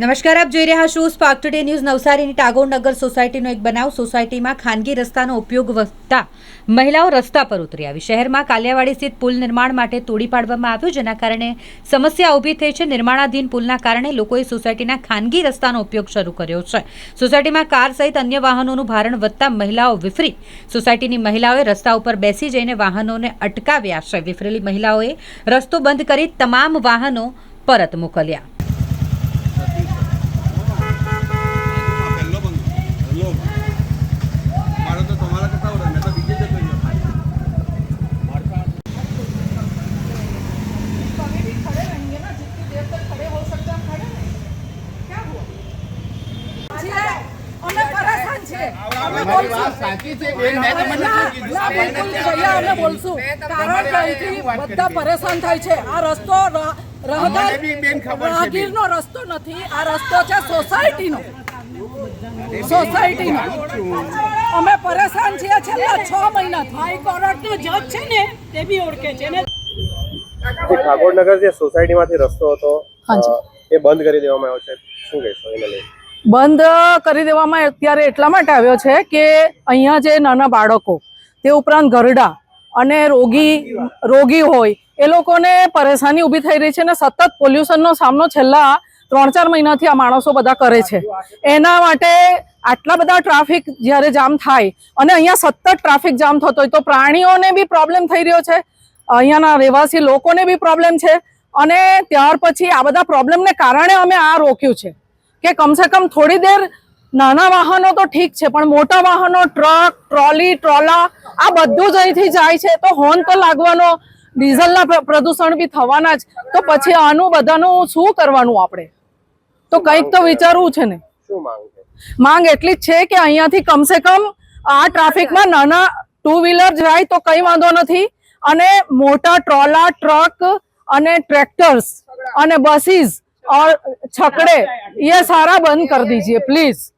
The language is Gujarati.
નમસ્કાર, આપ જોઈ રહ્યા છો સ્પાર્ક ટુડે ન્યૂઝ નવસારીની ટાગોર નગર સોસાયટીનો એક બનાવ. સોસાયટીમાં ખાનગી રસ્તાનો ઉપયોગ વધતા મહિલાઓ રસ્તા પર ઉતરી આવી. શહેરમાં કાલિયાવાડી સ્થિત પુલ નિર્માણ માટે તોડી પાડવામાં આવ્યો, જેના કારણે સમસ્યા ઊભી થઈ છે. નિર્માણાધીન પુલના કારણે લોકોએ સોસાયટીના ખાનગી રસ્તાનો ઉપયોગ શરૂ કર્યો છે. સોસાયટીમાં કાર સહિત અન્ય વાહનોનું ભારણ વધતા મહિલાઓ વિફરી. સોસાયટીની મહિલાઓએ રસ્તા ઉપર બેસી જઈને વાહનોને અટકાવ્યા છે. વિફરેલી મહિલાઓએ રસ્તો બંધ કરી તમામ વાહનો પરત મોકલ્યા. ભૈયા અમે બોલશું. કારણ કે અહીંથી બધા પરેશાન થાય છે. આ રસ્તો ર- રહદાર અમને બી બેન ખબર છે બેન. રાહગીરનો રસ્તો નથી. આ રસ્તો છે સોસાયટીનો. સોસાયટીનો. અમે પરેશાન છીએ છેલ્લા છ મહિનાથી હાઈકોર્ટનો જજ છે ને તે બી ઓળખે છે. ને જે ઠાકોરનગર જે સોસાયટીમાંથી રસ્તો હતો એ બંધ કરી દેવામાં આવ્યો છે. શું કહેશો એને લઈ બંધ કરી દેવામાં અત્યારે એટલા માટે આવ્યો છે કે અહીંયા જે નાના બાળકો, તે ઉપરાંત ઘરડા અને રોગી રોગી હોય, એ લોકોને પરેશાની ઊભી થઈ રહી છે અને સતત પોલ્યુશનનો સામનો છેલ્લા ત્રણ ચાર મહિનાથી આ માણસો બધા કરે છે. એના માટે આટલા બધા ટ્રાફિક જ્યારે જામ થાય અને અહીંયા સતત ટ્રાફિક જામ થતો હોય તો પ્રાણીઓને બી પ્રોબ્લેમ થઈ રહ્યો છે. અહીંયાના રહેવાસી લોકોને બી પ્રોબ્લેમ છે અને ત્યાર પછી આ બધા પ્રોબ્લેમને કારણે અમે આ રોક્યું છે. કે કમસે કમ થોડી દેર નાના વાહનો તો ઠીક છે પણ મોટા વાહનો ટ્રક ટ્રોલી ટ્રોલા આ બધું જ અહીંથી જાય છે તો હોર્ન તો લાગવાનો ડીઝલના પ્ર- પ્રદૂષણ બી થવાના જ. તો પછી આનું બધાનું શું કરવાનું આપણે? તો કંઈક તો વિચારવું છે ને. શું માંગ? માંગ એટલી જ છે કે અહીંયાથી કમસે કમ આ ટ્રાફિકમાં નાના ટુ વ્હીલર જાય તો કંઈ વાંધો નથી. અને મોટા ટ્રોલા ટ્રક અને ટ્રેક્ટર્સ અને બસીસ और छकड़े ये सारा बंद कर दीजिए प्लीज